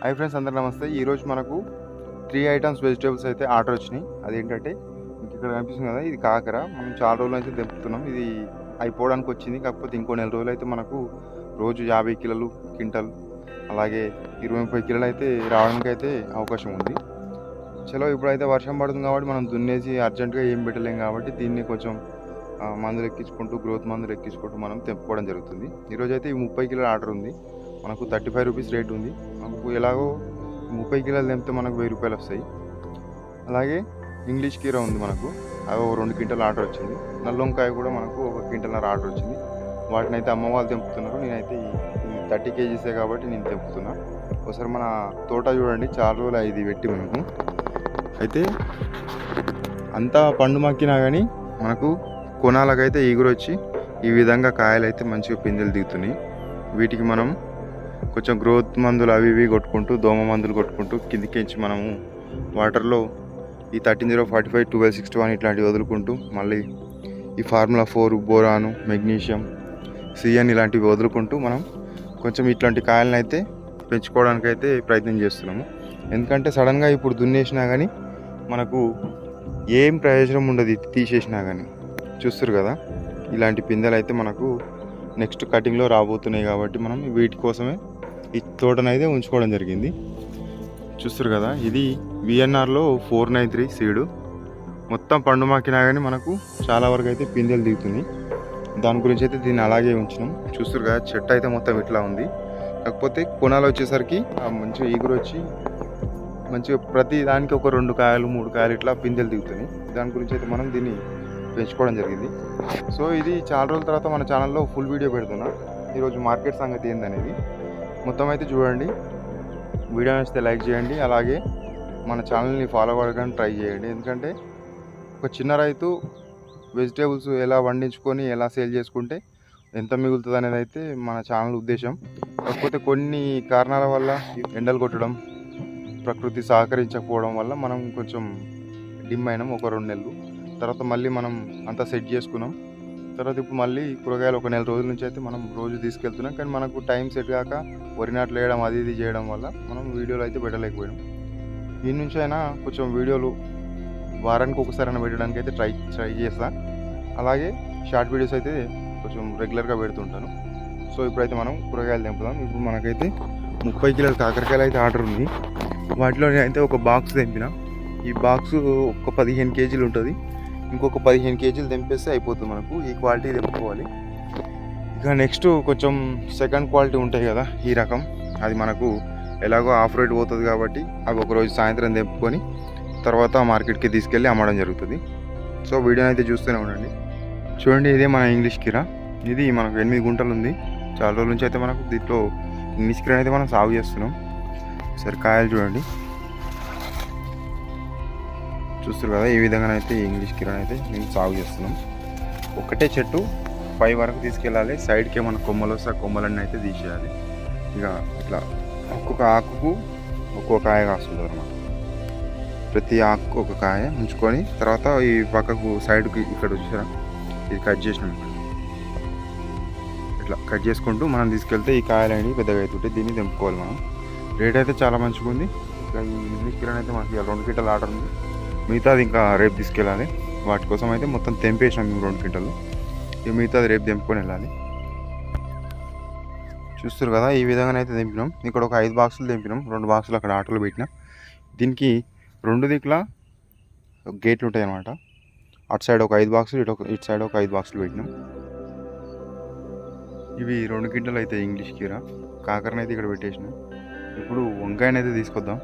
Hi friends అందరు నమస్తే. ఈరోజు మనకు త్రీ ఐటమ్స్ వెజిటేబుల్స్ అయితే ఆర్డర్ వచ్చినాయి. అదేంటంటే ఇక్కడ కనిపిస్తుంది కదా ఇది కాకర. మనం చాలా రోజులు అయితే దింపుతున్నాం ఇది అయిపోవడానికి వచ్చింది. కాకపోతే ఇంకో నెల రోజులు అయితే మనకు రోజు యాభై కిలోలు క్వింటల్ అలాగే ఇరవై ముప్పై కిలోలు అయితే రావడానికి అయితే అవకాశం ఉంది. చలో ఇప్పుడైతే వర్షం పడుతుంది కాబట్టి మనం దున్నేసి అర్జెంటుగా ఏం పెట్టలేం కాబట్టి దీన్ని కొంచెం మందులు ఎక్కించుకుంటూ గ్రోత్ మందులు ఎక్కించుకుంటూ మనం తెంపుకోవడం జరుగుతుంది. ఈరోజు అయితే ఈ ముప్పై కిలోల ఆర్డర్ ఉంది. మనకు థర్టీ ఫైవ్ రూపీస్ రేట్ ఉంది. మనకు ఎలాగో ముప్పై కిలోలు తెంపితే మనకు వెయ్యి రూపాయలు వస్తాయి. అలాగే ఇంగ్లీష్ కీర ఉంది మనకు. అవి ఒక రెండు క్వింటల్ ఆర్డర్ వచ్చింది. నల్లొంకాయ కూడా మనకు ఒక క్వింటల్నర ఆర్డర్ వచ్చింది. వాటిని అయితే అమ్మ వాళ్ళు తెంపుతున్నారు. నేనైతే ఈ థర్టీ కేజీసే కాబట్టి నేను తెంపుతున్నా. ఒకసారి మన తోట చూడండి. చాలా రోజులు ఇది పెట్టి మనకు. అయితే అంతా పండు మక్కినా కానీ మనకు కొనాలకైతే ఈగురొచ్చి ఈ విధంగా కాయలు అయితే మంచిగా పిందెలు దిగుతున్నాయి. వీటికి మనం కొంచెం గ్రోత్ మందులు అవి ఇవి కొట్టుకుంటూ దోమ మందులు కొట్టుకుంటూ కిందికించి మనము వాటర్లో ఈ thirteen zero forty five twelve sixty one ఇట్లాంటివి వదులుకుంటూ మళ్ళీ ఈ ఫార్ములా ఫోర్ బోరాను మెగ్నీషియం సిఎన్ ఇలాంటివి వదులుకుంటూ మనం కొంచెం ఇట్లాంటి కాయలను అయితే పెంచుకోవడానికి అయితే ప్రయత్నం చేస్తున్నాము. ఎందుకంటే సడన్గా ఇప్పుడు దున్నేసినా కానీ మనకు ఏం ప్రయోజనం ఉండదు తీసేసినా కానీ చూస్తారు కదా? ఇలాంటి పిందెలు అయితే మనకు నెక్స్ట్ కటింగ్లో రాబోతున్నాయి కాబట్టి మనం వీటి కోసమే ఈ తోటనైతే ఉంచుకోవడం జరిగింది. చూస్తారు కదా ఇది విఎన్ఆర్లో ఫోర్ నైన్ త్రీ సీడు మొత్తం పండు మాకినా కానీ మనకు చాలా వరకు అయితే పిందెలు దిగుతున్నాయి. దాని గురించి అయితే దీన్ని అలాగే ఉంచినాం. చూస్తారు కదా చెట్టు అయితే మొత్తం ఇట్లా ఉంది. కాకపోతే కొనాలు వచ్చేసరికి మంచిగా ఈగురు వచ్చి మంచిగా ప్రతి దానికి ఒక రెండు కాయలు మూడు కాయలు ఇట్లా పిందెలు దిగుతున్నాయి. దాని గురించి అయితే మనం దీన్ని పెంచుకోవడం జరిగింది. సో ఇది చాలా రోజుల తర్వాత మన ఛానల్లో ఫుల్ వీడియో పెడుతున్నా. ఈరోజు మార్కెట్ సంగతి ఏందనేది. మొత్తం అయితే చూడండి. వీడియో నచ్చితే లైక్ చేయండి. అలాగే మన ఛానల్ని ఫాలో అవ్వడానికి ట్రై చేయండి. ఎందుకంటే ఒక చిన్న రైతు వెజిటేబుల్స్ ఎలా వండించుకొని ఎలా సేల్ చేసుకుంటే ఎంత మిగులుతుంది అనేది అయితే మన ఛానల్ ఉద్దేశం. కాకపోతే కొన్ని కారణాల వల్ల ఎండలు కొట్టడం ప్రకృతి సహకరించకపోవడం వల్ల మనం కొంచెం డిమ్ అయినాం ఒక రెండు నెలలు. తర్వాత మళ్ళీ మనం అంతా సెట్ చేసుకున్నాం. తర్వాత ఇప్పుడు మళ్ళీ కూరగాయలు ఒక నెల రోజుల నుంచి అయితే మనం రోజు తీసుకెళ్తున్నాం. కానీ మనకు టైం సెట్ కాక వరి నాట్లు వేయడం అది ఇది చేయడం వల్ల మనం వీడియోలు అయితే పెట్టలేకపోయాం దీని నుంచి అయినా కొంచెం వీడియోలు వారానికి ఒకసారి అయినా పెట్టడానికి అయితే ట్రై ట్రై చేస్తా. అలాగే షార్ట్ వీడియోస్ అయితే కొంచెం రెగ్యులర్గా పెడుతుంటాను. సో ఇప్పుడైతే మనం కూరగాయలు తెంపుదాం. ఇప్పుడు మనకైతే ముప్పై కిలోల కాకరకాయలు అయితే ఆర్డర్ ఉంది. వాటిలో అయితే ఒక బాక్స్ తెంపిన. ఈ బాక్స్ ఒక పదిహేను కేజీలు ఉంటుంది. ఇంకొక పదిహేను కేజీలు తెంపేస్తే అయిపోతుంది మనకు. ఈ క్వాలిటీ తెంపుకోవాలి. ఇక నెక్స్ట్ కొంచెం సెకండ్ క్వాలిటీ ఉంటాయి కదా ఈ రకం. అది మనకు ఎలాగో ఆఫ్ రేట్ పోతుంది కాబట్టి అవి ఒకరోజు సాయంత్రం తెంపుకొని తర్వాత మార్కెట్కి తీసుకెళ్ళి అమ్మడం జరుగుతుంది. సో వీడియోని అయితే చూస్తూనే ఉండండి. చూడండి ఇదే మన ఇంగ్లీష్ కిరా. ఇది మనకు ఎనిమిది గుంటలు ఉంది. చాలా రోజుల నుంచి అయితే మనకు దీంట్లో ఇంగ్లీష్ కిరా అయితే మనం సాగు చేస్తున్నాం. సరే కాయలు చూడండి. చూస్తారు కదా ఈ విధంగా అయితే ఇంగ్లీష్ కిరణ్ అయితే మేము సాగు చేస్తున్నాం. ఒకటే చెట్టు పై వరకు తీసుకెళ్ళాలి సైడ్కి ఏమైనా కొమ్మలు వస్తే కొమ్మలన్నీ అయితే తీసేయాలి. ఇక ఇట్లా ఒక్కొక్క ఆకుకు ఒక్కొక్క కాయ కాస్తుంది అనమాట ప్రతి ఆకు ఒక కాయ ఉంచుకొని తర్వాత ఈ పక్కకు సైడ్కి ఇక్కడ వచ్చారా ఇది కట్ చేసినాం ఇట్లా కట్ చేసుకుంటూ మనం తీసుకెళ్తే ఈ కాయలు అనేవి పెద్దగా అవుతుంటే దీన్ని తెంపుకోవాలి మనం. రేట్ అయితే చాలా మంచిగా ఉంది ఇంకా ఈ ఇంగ్లీష్ కిరణ్ అయితే మనకి రెండు క్వింటల్ ఆర్డర్ ఉంది. మిగతాది ఇంకా రేపు తీసుకెళ్ళాలి. వాటి కోసం అయితే మొత్తం తెంపేసినాం మేము రెండు క్వింటలు. ఇక మిగతాది రేపు తెంపుకొని వెళ్ళాలి. చూస్తారు కదా ఈ విధంగానైతే తెంపినాం. ఇక్కడ ఒక ఐదు బాక్సులు తెంపినాం. రెండు బాక్సులు అక్కడ ఆటోలో పెట్టినాం. దీనికి రెండు దిక్కులా గేట్లు ఉంటాయి అన్నమాట అటు సైడ్ ఒక ఐదు బాక్సులు ఇటు ఒక ఇటు సైడ్ ఒక ఐదు బాక్సులు పెట్టినాం. ఇవి రెండు క్వింటలు అయితే ఇంగ్లీష్ కీర. కాకరనైతే ఇక్కడ పెట్టేసినాం. ఇప్పుడు వంకాయనైతే తీసుకొద్దాం.